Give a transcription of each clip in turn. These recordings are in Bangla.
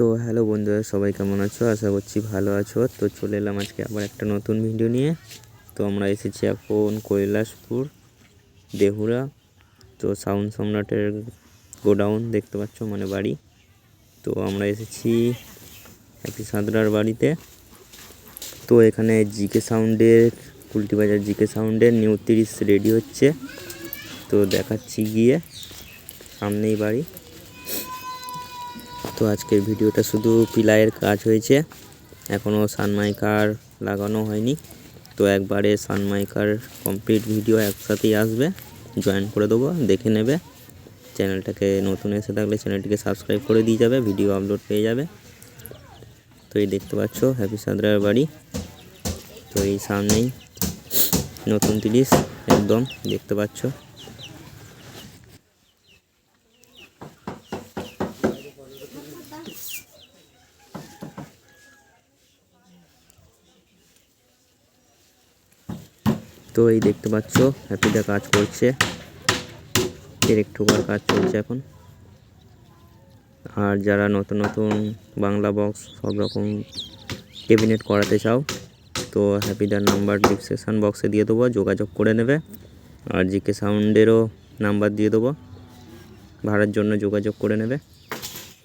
তো হ্যালো বন্ধুরা, সবাই কেমন আছো? আশা করছি ভালো আছো। তো চলে এলাম আজকে আবার একটা নতুন ভিডিও নিয়ে। তো আমরা এসেছি এখন কৈলাসপুর, দেহুরা। তো সাউন্ড সম্রাটের গোডাউন দেখতে পাচ্ছ মানে বাড়ি। তো আমরা এসেছি একটি সাঁতরার বাড়িতে। তো এখানে জিকে সাউন্ডের কুলটিবাজার জিকে সাউন্ডের নিউ তিরিশ রেডি হচ্ছে। তো দেখাচ্ছি গিয়ে সামনেই বাড়ি। তো আজকের ভিডিওটা শুধু পিলাইয়ের কাজ হয়েছে। এখনও সানমাইকার লাগানো হয়নি। তো একবারে সানমাইকার কমপ্লিট ভিডিও একসাথেই আসবে। জয়েন করে দেবো, দেখে নেবে। চ্যানেলটাকে নতুন এসে থাকলে চ্যানেলটিকে সাবস্ক্রাইব করে দিয়ে যাবে, ভিডিও আপলোড পেয়ে যাবে। তো এই দেখতে পাচ্ছ, হ্যাপি সাদরার বাড়ি। তো এই সামনেই নতুন তিরিশ, একদম দেখতে পাচ্ছ। তো এই দেখতে পাচ্ছ হ্যাপিদা কাজ করছে। এর একটুবার কাজ চলছে এখন। আর যারা নতুন নতুন বাংলা বক্স সব রকম ক্যাবিনেট করাতে চাও, তো হ্যাপিদার নাম্বার ডিসক্রিপশান বক্সে দিয়ে দেবো, যোগাযোগ করে নেবে। আর জিকে সাউন্ডেরও নাম্বার দিয়ে দেবো, ভাড়ার জন্য যোগাযোগ করে নেবে।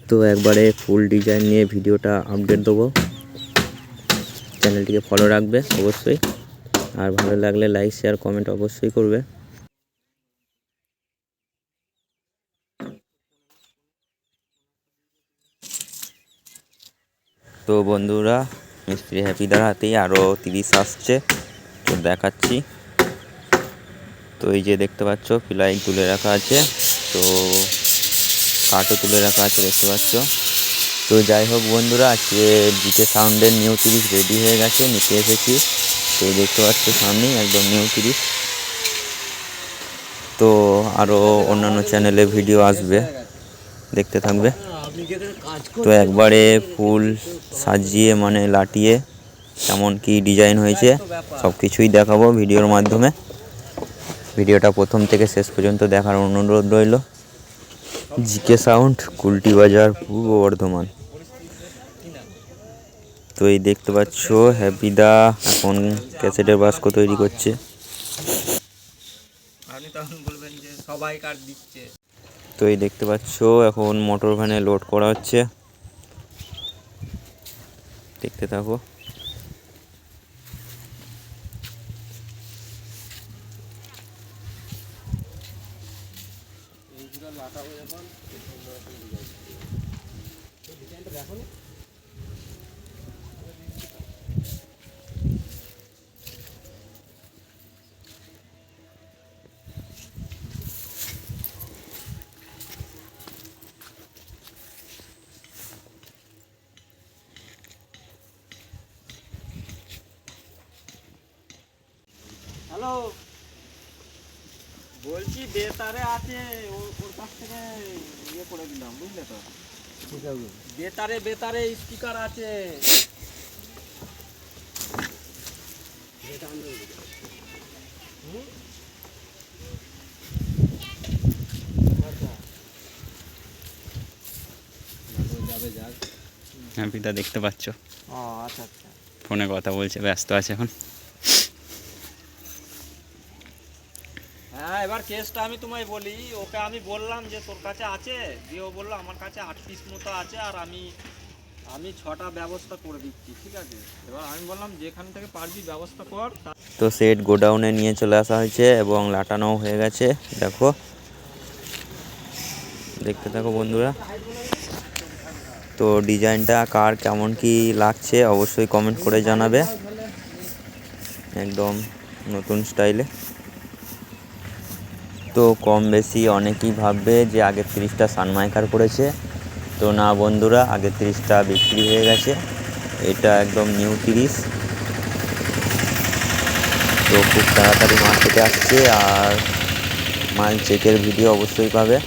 তো একবারে ফুল ডিজাইন নিয়ে ভিডিওটা আপডেট দেবো। চ্যানেলটিকে ফলো রাখবে, অবশ্যই। আর ভালো লাগলে লাইক শেয়ার কমেন্ট অবশ্যই করবে। তো বন্ধুরা, মিস্ত্রি হ্যাপি হ্যাপিদার হাতেই আরও তিরিশ আসছে, তো দেখাচ্ছি। তো এই যে দেখতে পাচ্ছ, পিলাই তুলে রাখা আছে, তো কাঠও তুলে রাখা আছে, দেখতে পাচ্ছ। তো যাই হোক বন্ধুরা, আজকে জিকে সাউন্ডের নিউ তিরিশ রেডি হয়ে গেছে, নিতে এসেছি। তো দেখতে পাচ্ছ সামনেই একদম নিউ তিরিশ তো আরও অন্যান্য চ্যানেলে ভিডিও আসবে। দেখতে থাকবে। তো একবারে ফুল সাজিয়ে মানে লাটিয়ে, কেমন কি ডিজাইন হয়েছে সব কিছুই দেখাবো ভিডিওর মাধ্যমে। ভিডিওটা প্রথম থেকে শেষ পর্যন্ত দেখার অনুরোধ রইল। জিকে সাউন্ড কুলটি বাজার, পূর্ব বর্ধমান। তো এই দেখতে পাচ্ছ হ্যাপিদা এখন ক্যাসেটের বাস্ক তৈরি করছে। সবাই দিচ্ছে। তো এই দেখতে পাচ্ছ এখন মোটর ভ্যানে লোড করা হচ্ছে। দেখতে থাকো। হ্যালো বলছি বেতারে আছে ও- ওর কাছ থেকে ইয়ে করে দিলাম বুঝলে তো? বেতারে বেতারে স্পিকার আছে। হুম? হ্যাপিদা দেখতে পাচ্ছ। ও আচ্ছা আচ্ছা। ফোনে কথা বলছে ব্যস্ত আছে এখন। হ্যাঁ এবার কেসটা আমি তোমায় বলি। ওকে আমি বললাম যে তোর কাছে আছে? দিয়ে ও বলল, আমার কাছে আট পিস মতো আছে আর আমি আমি ছটা ব্যবস্থা করে দিচ্ছি, ঠিক আছে? এবার আমি বললাম, যেখান থেকে পারবি ব্যবস্থা কর। তো সেট গোডাউনে নিয়ে চলে আসা হয়েছে এবং লাটানো হয়ে গেছে, দেখো। দেখতে থাকো বন্ধুরা। তো ডিজাইনটা কার কেমন কি লাগছে অবশ্যই কমেন্ট করে জানাবে। একদম নতুন স্টাইলে। তো কম বেশি অনেকেই ভাববে যে আগের তিরিশটা সানমাইকার করেছে। তো না বন্ধুরা আগের তিরিশটা বিক্রি হয়ে গেছে। এটা একদম নিউ তিরিশ। তো খুব তাড়াতাড়ি মার্কেটে আসছে আর মাল চেকের ভিডিও অবশ্যই পাবে।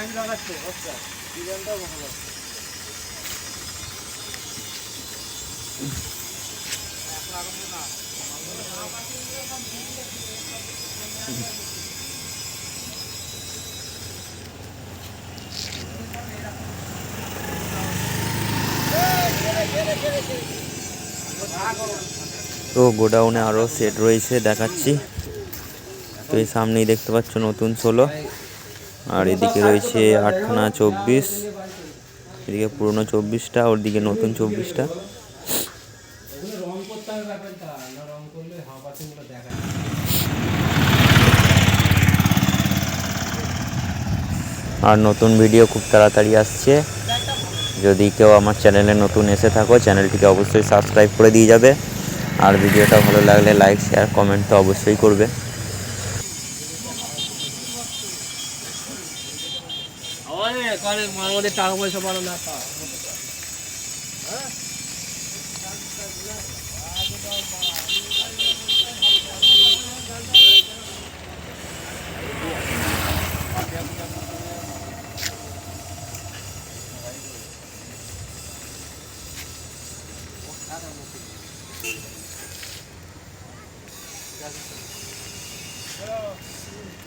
টাইম লাগাচ্ছে আচ্ছা। ডিজাইনটাও ভালো তো গোডাউনে আরও সেট রয়েছে, দেখাচ্ছি। তো এই সামনেই দেখতে পাচ্ছ নতুন ষোলো। আর এদিকে রয়েছে আটখানা চব্বিশ, এদিকে পুরনো চব্বিশটা ওর দিকে নতুন চব্বিশটা। আর নতুন ভিডিও খুব তাড়াতাড়ি আসছে। যদি কেউ আমার চ্যানেলে নতুন এসে থাকো, চ্যানেলটিকে অবশ্যই সাবস্ক্রাইব করে দিয়ে যাবে। আর ভিডিওটা ভালো লাগলে লাইক, শেয়ার, কমেন্ট তো অবশ্যই করবে। আমাদের টাকা পয়সা পারো না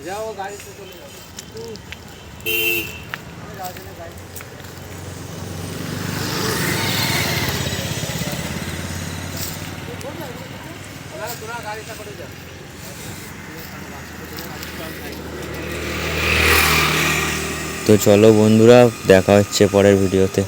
যাও গাড়িতে চলে যাও। তো চলো বন্ধুরা দেখা হচ্ছে পরের ভিডিওতে।